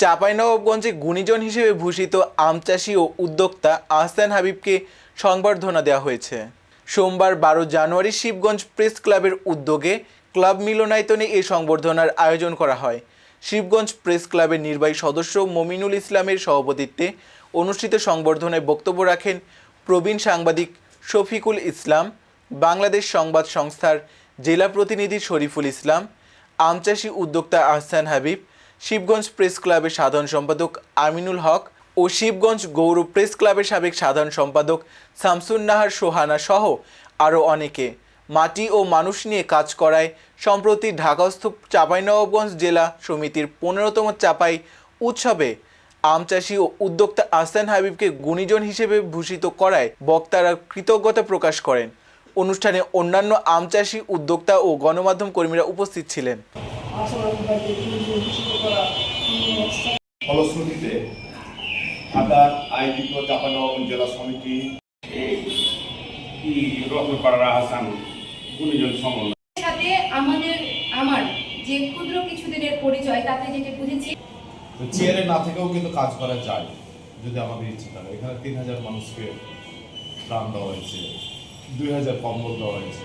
চাঁপাইনবাবগঞ্জে গুণীজন হিসেবে ভূষিত আম চাষি ও উদ্যোক্তা আহসান হাবিবকে সংবর্ধনা দেওয়া হয়েছে। সোমবার বারো জানুয়ারি শিবগঞ্জ প্রেস ক্লাবের উদ্যোগে ক্লাব মিলনায়তনে এই সংবর্ধনার আয়োজন করা হয়। শিবগঞ্জ প্রেস ক্লাবের নির্বাহী সদস্য মমিনুল ইসলামের সভাপতিত্বে অনুষ্ঠিত সংবর্ধনায় বক্তব্য রাখেন প্রবীণ সাংবাদিক শফিকুল ইসলাম, বাংলাদেশ সংবাদ সংস্থার জেলা প্রতিনিধি শরীফুল ইসলাম আমচাষী উদ্যোক্তা আহসান হাবিব শিবগঞ্জ প্রেস ক্লাবের সাধারণ সম্পাদক আমিনুল হক ও শিবগঞ্জ গৌর প্রেস ক্লাবের সাবেক সাধারণ সম্পাদক শামসুন নাহার সোহানা সহ আরও অনেকে। মাটি ও মানুষ নিয়ে কাজ করায় সম্প্রতি ঢাকাস্থ চাঁপাইনবাবগঞ্জ জেলা সমিতির পনেরোতম চাপাই উৎসবে আমচাষী ও উদ্যোক্তা আহসান হাবিবকে গুণীজন হিসেবে ভূষিত করায় বক্তারা কৃতজ্ঞতা প্রকাশ করেন। অনুষ্ঠানে অন্যান্য আমচাষী উদ্যোক্তা ও গণমাধ্যম কর্মীরা উপস্থিত ছিলেন। ফলশ্রুতিতে ঢাকার আয়োজিত চাপানগঞ্জ জেলা সমিতি পাড়ার হাসান গুণীজন সাথে আমাদের আমার যে ক্ষুদ্র কিছু দিনের পরিচয় তাতে যেটা বুঝেছি। চেয়ারে না থেকেও কিন্তু কাজ করা যায় যদি আমাদের ইচ্ছে থাকে এখানে তিন হাজার মানুষকে প্রাণ দেওয়া হয়েছে দুই হাজার কম্বল দেওয়া হয়েছে।